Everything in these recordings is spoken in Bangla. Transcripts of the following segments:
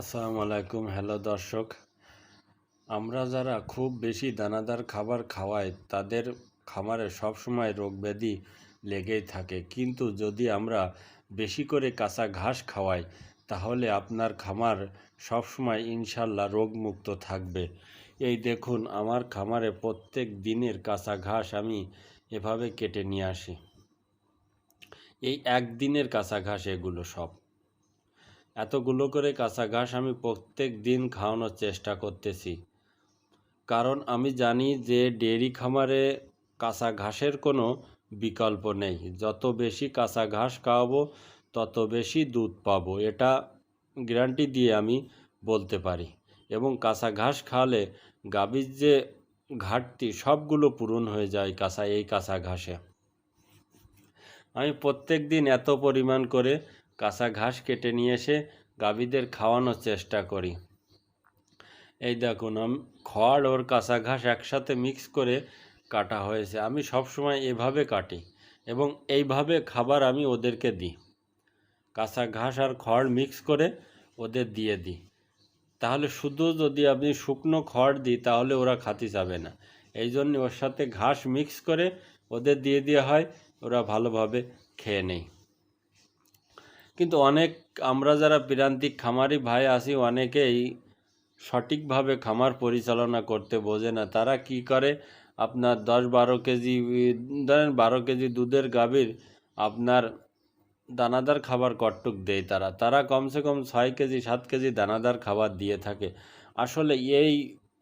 আসসালামু আলাইকুম। হ্যালো দর্শক, আমরা যারা খুব বেশি দানাদার খাবার খাওয়াই, তাদের খামারে সবসময় রোগ ব্যাধি লেগেই থাকে। কিন্তু যদি আমরা বেশি করে কাঁচা ঘাস খাওয়াই, তাহলে আপনার খামার সবসময় ইনশাল্লাহ রোগমুক্ত থাকবে। এই দেখুন, আমার খামারে প্রত্যেক দিনের কাঁচা ঘাস আমি এভাবে কেটে নিয়ে আসি। এই একদিনের কাঁচা ঘাস এগুলো সব। এতগুলো করে কাঁচা ঘাস আমি প্রত্যেক দিন খাওয়ানোর চেষ্টা করতেছি। কারণ আমি জানি যে ডেয়ারি খামারে কাঁচা ঘাসের কোনো বিকল্প নেই। যত বেশি কাঁচা ঘাস খাওয়াবো, তত বেশি দুধ পাবো। এটা গ্যারান্টি দিয়ে আমি বলতে পারি। এবং কাঁচা ঘাস খাওয়ালে গাভীর যে ঘাটতি, সবগুলো পূরণ হয়ে যায় কাঁচা, এই কাঁচা ঘাসে। আমি প্রত্যেক দিন এত পরিমাণ করে কাঁচা ঘাস কেটে নিয়ে এসে গাভীদের খাওয়ানোর চেষ্টা করি। এই দেখুন, আমি, খড় ওর কাঁচা ঘাস একসাথে মিক্স করে কাটা হয়েছে। আমি সব সময় এভাবে কাটি এবং এইভাবে খাবার আমি ওদেরকে দিই। কাঁচা ঘাস আর খড় মিক্স করে ওদের দিয়ে দিই। তাহলে শুধু যদি আপনি শুকনো খড় দিই, তাহলে ওরা খাতে যাবে না। এই জন্য ওর সাথে ঘাস মিক্স করে ওদের দিয়ে দেওয়া হয়, ওরা ভালোভাবে খেয়ে নেয়। কিন্তু অনেক আমরা যারা প্রান্তিক খামারি ভাই আছি, অনেকেই সঠিকভাবে খামার পরিচালনা করতে বোঝে না। তারা কি করে? আপনার দশ বারো কেজি, ধরেন বারো কেজি দুধের গাভীর আপনার দানাদার খাবার কট্টুক দেয় তারা। তারা কমসে কম ছয় কেজি, সাত কেজি দানাদার খাবার দিয়ে থাকে। আসলে এই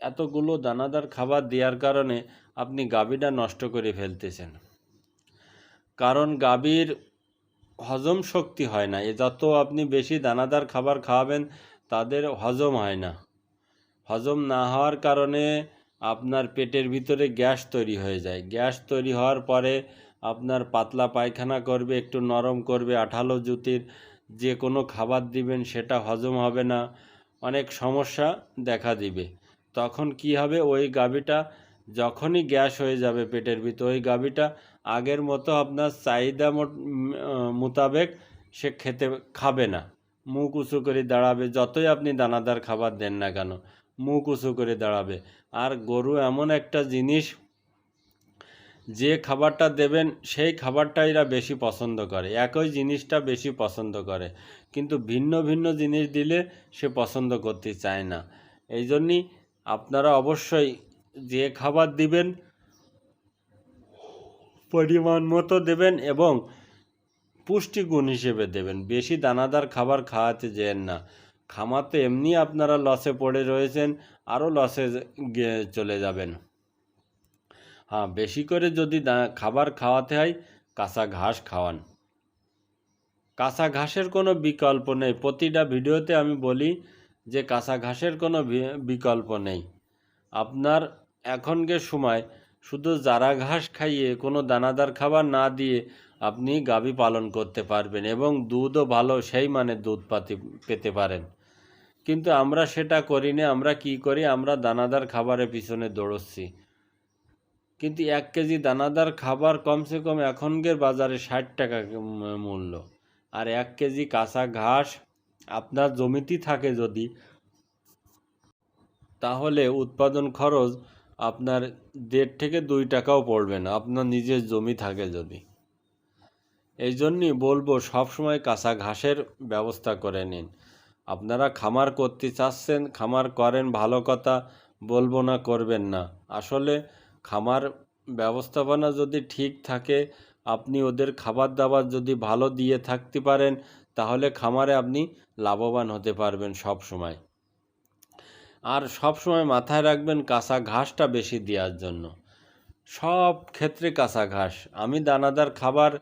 এতগুলো দানাদার খাবার দেওয়ার কারণে আপনি গাভীটা নষ্ট করে ফেলতেছেন। কারণ গাভীর হজম শক্তি হয় না। এ যত আপনি বেশি দানাদার খাবার খাওয়াবেন, তাদের হজম হয় না। হজম না হওয়ার কারণে আপনার পেটের ভিতরে গ্যাস তৈরি হয়ে যায়। গ্যাস তৈরি হওয়ার পরে আপনার পাতলা পায়খানা করবে, একটু নরম করবে, আঠালো জুতির যে কোনো খাবার দিবেন, সেটা হজম হবে না। অনেক সমস্যা দেখা দিবে। তখন কি হবে? ওই গাভীটা যখনই গ্যাস হয়ে যাবে পেটের ভিতর, ওই গাভীটা আগের মতো আপনার চাহিদা মোতাবেক সে খেতে খাবে না। মুখ উঁচু করে দাঁড়াবে, যতই আপনি দানাদার খাবার দেন না কেন, মুখ উঁচু করে দাঁড়াবে। আর গরু এমন একটা জিনিস, যে খাবারটা দেবেন, সেই খাবারটা এরা বেশি পছন্দ করে। একই জিনিসটা বেশি পছন্দ করে। কিন্তু ভিন্ন ভিন্ন জিনিস দিলে সে পছন্দ করতে চায় না। এই জন্যই আপনারা অবশ্যই যে খাবার দিবেন, পরিমাণ মতো দেবেন এবং পুষ্টিগুণ হিসেবে দেবেন। বেশি দানাদার খাবার খাওয়াতে যেন না। খামাতে এমনি আপনারা লসে পড়ে রয়েছেন, আরও লসে চলে যাবেন। হ্যাঁ বেশি করে যদি খাবার খাওয়াতে হয়, কাঁচা ঘাস খাওয়ান। কাঁচা ঘাসের কোনো বিকল্প নেই। প্রতিটা ভিডিওতে আমি বলি যে কাঁচা ঘাসের কোনো বিকল্প নেই। আপনার এখনকার সময় শুধু জারা ঘাস খাইয়ে কোনো দানাদার খাবার না দিয়ে আপনি গাভী পালন করতে পারবেন এবং দুধও ভালো, সেই মানে দুধ পাতি পেতে পারেন। কিন্তু আমরা সেটা করি না, আমরা কি করি? আমরা দানাদার খাবারের পিছনে দৌড়চ্ছি। কিন্তু এক কেজি দানাদার খাবার কমসে কম এখনকার বাজারে ষাট টাকা মূল্য। আর এক কেজি কাঁচা ঘাস আপনার জমিতেই থাকে যদি, তাহলে উৎপাদন খরচ আপনার দেড় থেকে দুই টাকাও পড়বে না, আপনার নিজের জমি থাকে যদি। এই জন্যই বলব সবসময় কাঁচা ঘাসের ব্যবস্থা করে নিন। আপনারা খামার করতে চাচ্ছেন, খামার করেন, ভালো কথা বলব না, করবেন না। আসলে খামার ব্যবস্থাপনা যদি ঠিক থাকে, আপনি ওদের খাবার দাবার যদি ভালো দিয়ে থাকতে পারেন, তাহলে খামারে আপনি লাভবান হতে পারবেন সব সময়। আর সব সময় মাথায় রাখবেন কাঁচা ঘাসটা বেশি দেওয়ার জন্য। সব ক্ষেত্রে কাঁচা ঘাস। আমি দানাদার খাবার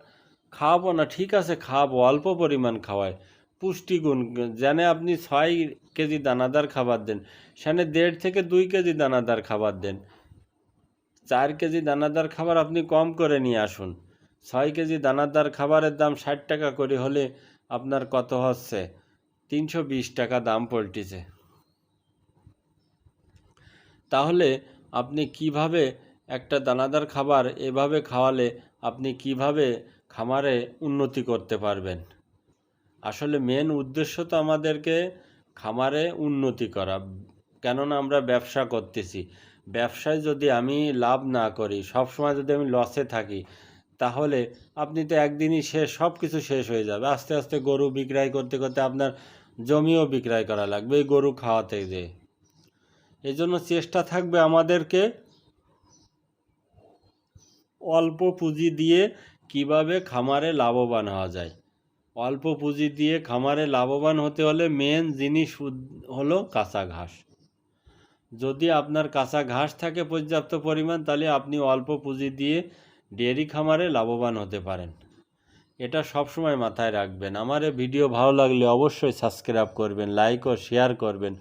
খাওয়াবো না, ঠিক আছে, খাওয়াবো, অল্প পরিমাণ খাওয়ায়। পুষ্টিগুণ। যেন আপনি ছয় কেজি দানাদার খাবার দেন, সেখানে দেড় থেকে দুই কেজি দানাদার খাবার দেন। চার কেজি দানাদার খাবার আপনি কম করে নিয়ে আসুন। ছয় কেজি দানাদার খাবারের দাম ষাট টাকা করে হলে আপনার কত হচ্ছে? তিনশো বিশ টাকা দাম পল্টিছে। তাহলে আপনি কীভাবে একটা দানাদার খাবার এভাবে খাওয়ালে আপনি কীভাবে খামারে উন্নতি করতে পারবেন? আসলে মেন উদ্দেশ্য তো আমাদেরকে খামারে উন্নতি করা। কেননা আমরা ব্যবসা করতেছি। ব্যবসায় যদি আমি লাভ না করি সব সময় যদি আমি লসে থাকি, তাহলে আপনি তো একদিনই শেষ সব কিছু শেষ হয়ে যাবে। আস্তে আস্তে গরু বিক্রয় করতে করতে আপনার জমিও বিক্রয় করা লাগবে। এই গরু খাওয়াতে যে এই জন্য চেষ্টা থাকবে আমাদেরকে অল্প পুঁজি দিয়ে কীভাবে খামারে লাভবান হওয়া যায়। অল্প পুঁজি দিয়ে খামারে লাভবান হতে হলে মেন জিনিস হলো কাঁচা ঘাস। যদি আপনার কাঁচা ঘাস থাকে পর্যাপ্ত পরিমাণ, তাহলে আপনি অল্প পুঁজি দিয়ে ডেয়ারি খামারে লাভবান হতে পারেন। এটা সবসময় মাথায় রাখবেন। আমার ভিডিও ভালো লাগলে অবশ্যই সাবস্ক্রাইব করবেন লাইক ও শেয়ার করবেন।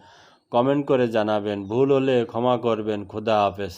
কমেন্ট করে জানাবেন। ভুল হলে ক্ষমা করবেন। খুদা হাফেজ।